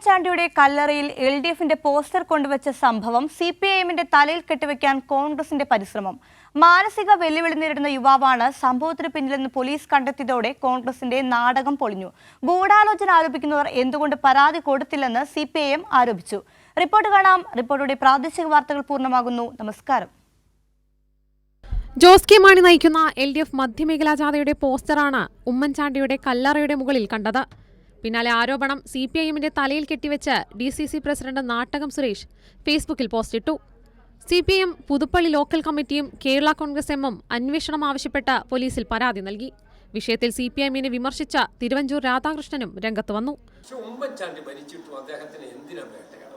ഉമ്മൻചാണ്ടിയുടെ കല്ലറയിൽ L D എഫിന്റെ പോസ്റ്റർ കൊണ്ടുവച്ച സംഭവം സി പി ഐ എമ്മിന്റെ തലയിൽ കെട്ടിവെക്കാൻ കോൺഗ്രസിന്റെ പരിശ്രമം. മാനസിക വെല്ലുവിളി നേരിടുന്ന യുവാവാണ് സംഭവത്തിന് പിന്നിലെന്ന് പോലീസ് കണ്ടെത്തിയതോടെ കോൺഗ്രസിന്റെ നാടകം പൊളിഞ്ഞു. ഗൂഢാലോചന ആരോപിക്കുന്നവർ എന്തുകൊണ്ട് പരാതി കൊടുത്തില്ലെന്ന് സി ആരോപിച്ചു. റിപ്പോർട്ട് കാണാം. റിപ്പോർട്ടോടെ പ്രാദേശിക വാർത്തകൾ പൂർണമാകുന്നു. നമസ്കാരം. ജോസ് കെ മാണി നയിക്കുന്ന എൽ ഡി എഫ് മധ്യമേഖലാ ജാഥയുടെ പോസ്റ്ററാണ് ഉമ്മൻചാണ്ടിയുടെ കല്ലറയുടെ മുകളിൽ കണ്ടത്. പിന്നാലെ ആരോപണം സി പി ഐ തലയിൽ കെട്ടിവെച്ച് D C C president Nattakam Suresh ഫേസ്ബുക്കിൽ പോസ്റ്റിട്ടു C P M Puthuppally local കമ്മിറ്റിയും കേരള കോൺഗ്രസ് എമ്മും അന്വേഷണം ആവശ്യപ്പെട്ട് പോലീസിൽ പരാതി നൽകി. വിഷയത്തിൽ സി പി എമ്മിനെ വിമർശിച്ച തിരുവഞ്ചൂർ രാധാകൃഷ്ണനും രംഗത്ത് വന്നു. ഉമ്മൻചാണ്ടി ഭരിച്ചിട്ടും അദ്ദേഹത്തിന് എന്തിനാ വേട്ടയാടണം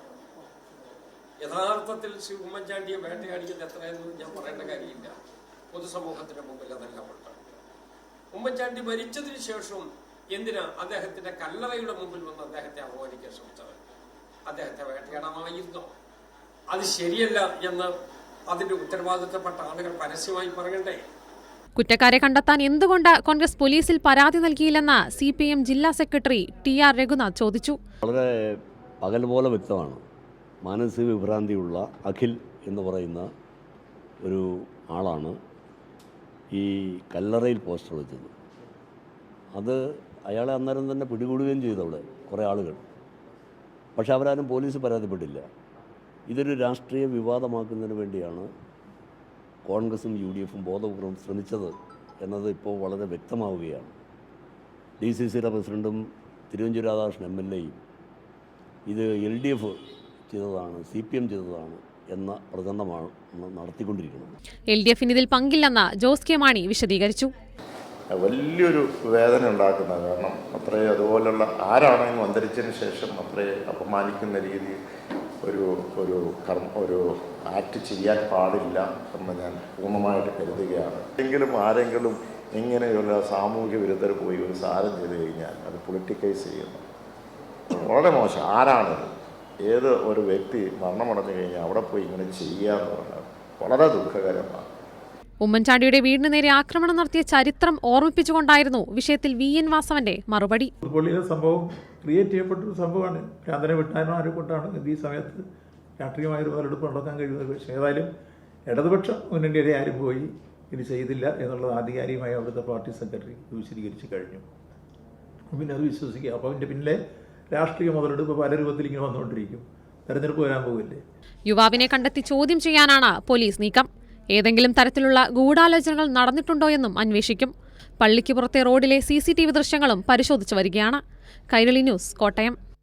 യഥാർത്ഥത്തിൽ ശ്രീ ഉമ്മൻചാണ്ടിയെ വേട്ടയാടിയത് എത്രയെന്ന് ഞാൻ പറയേണ്ട കാര്യമില്ല. പൊതുസമൂഹത്തിന്റെ മുമ്പിൽ അതെല്ലാം ഉണ്ട് ഉമ്മൻചാണ്ടി ഭരിച്ചതിന് ശേഷം എന്തിനാ? അദ്ദേഹത്തിന്റെ കല്ലറയുടെ മുമ്പിൽ വന്ന് അദ്ദേഹത്തെ അപമാനിക്കാൻ ശ്രമിച്ചത് അദ്ദേഹത്തെ വേട്ടയാടാമായിരുന്നോ അത് ശരിയല്ല എന്ന് അതിന്റെ ഉത്തരവാദിത്തപ്പെട്ട ആളുകൾ പരസ്യമായി പറയണ്ടേ? കുറ്റക്കാരെ കണ്ടെത്താൻ എന്തുകൊണ്ട് കോൺഗ്രസ് പോലീസിൽ പരാതി നൽകിയില്ലെന്ന് സി പി എം ജില്ലാ സെക്രട്ടറി ടി ആർ രഘുനാഥ് ചോദിച്ചു. വളരെ പകൽ പോലെ വ്യക്തമാണ്. മാനസിക വിഭ്രാന്തിയുള്ള അഖിൽ എന്ന് പറയുന്ന ഒരു ആളാണ് ഈ കല്ലറയിൽ പോസ്റ്റർ വെച്ചത്. അത് അയാളെ അന്നേരം തന്നെ പിടികൂടുകയും ചെയ്തു അവിടെ കുറേ ആളുകൾ. പക്ഷെ അവരാരും പോലീസ് പരാതിപ്പെട്ടില്ല. ഇതൊരു രാഷ്ട്രീയ വിവാദമാക്കുന്നതിന് വേണ്ടിയാണ് കോൺഗ്രസും യു ഡി എഫും ബോധപൂർവം ശ്രമിച്ചത് എന്നത് ഇപ്പോൾ വളരെ വ്യക്തമാവുകയാണ്. ഡി സി സിയുടെ പ്രസിഡന്റും തിരുവഞ്ചൂർ രാധാകൃഷ്ണൻ എം എൽ എയും ഇത് എൽ ഡി എഫ് ചെയ്തതാണ് സി പി എം ചെയ്തതാണ് എന്ന പ്രചരണമാണ് നടത്തിക്കൊണ്ടിരിക്കുന്നത്. എൽ ഡി എഫിന് ഇതിൽ പങ്കില്ലെന്ന് ജോസ് കെ മാണി വിശദീകരിച്ചു. വലിയൊരു വേദന ഉണ്ടാക്കുന്നത് കാരണം അത്രയും അതുപോലുള്ള ആരാണെങ്കിലും അന്തരിച്ചതിന് ശേഷം അത്രയും അപമാനിക്കുന്ന രീതിയിൽ ഒരു ഒരു കർമ്മ ഒരു ആക്ട് ചെയ്യാൻ പാടില്ല എന്ന് ഞാൻ പൂർണമായിട്ട് കരുതുകയാണ്. എങ്കിലും ആരെങ്കിലും ഇങ്ങനെയുള്ള സാമൂഹ്യ വിരുദ്ധർ പോയി ഒരു സാരം ചെയ്ത് കഴിഞ്ഞാൽ അത് പൊളിറ്റിക്കൈസ് ചെയ്യുന്നു. വളരെ മോശം. ആരാണത് ഏത് ഒരു വ്യക്തി മരണമടഞ്ഞു കഴിഞ്ഞാൽ അവിടെ പോയി ഇങ്ങനെ ചെയ്യുക എന്ന് പറഞ്ഞാൽ വളരെ ദുഃഖകരമാണ്. ഉമ്മൻചാണ്ടിയുടെ വീടിന് നേരെ ആക്രമണം നടത്തിയ ചരിത്രം ഓർമ്മിപ്പിച്ചുകൊണ്ടായിരുന്നു വിഷയത്തിൽ വി എൻ വാസവന്റെ മറുപടി. സംഭവം ക്രിയേറ്റ് ചെയ്യപ്പെട്ടൊരു സംഭവമാണ്. ഭ്രാന്തനെ വിട്ടാനോ ആരെ കൊണ്ടാണ് ഈ സമയത്ത് രാഷ്ട്രീയമായൊരു പലരെടുപ്പ് ഉണ്ടാക്കാൻ കഴിയുന്നത്. പക്ഷേ ഏതായാലും ഇടതുപക്ഷ മുന്നണിയുടെ ആരും പോയി ഇത് ചെയ്തില്ല എന്നുള്ളത് ആധികാരികമായി അവിടുത്തെ പാർട്ടി സെക്രട്ടറി വിശദീകരിച്ച് കഴിഞ്ഞു. പിന്നെ അത് വിശ്വസിക്കുക അപ്പോൾ അതിന്റെ പിന്നിലെ രാഷ്ട്രീയ മുതലെടുപ്പ് പല രൂപത്തിൽ ഇങ്ങനെ വന്നുകൊണ്ടിരിക്കും. തെരഞ്ഞെടുപ്പ് വരാൻ പോകില്ലേ യുവാവിനെ കണ്ടെത്തി ചോദ്യം ചെയ്യാനാണ് പോലീസ് നീക്കം. ഏതെങ്കിലും തരത്തിലുള്ള ഗൂഢാലോചനകൾ നടന്നിട്ടുണ്ടോ എന്നും അന്വേഷിക്കും. പള്ളിക്ക് പുറത്തെ റോഡിലെ സി ദൃശ്യങ്ങളും പരിശോധിച്ചു വരികയാണ്. കൈരളി ന്യൂസ് കോട്ടയം.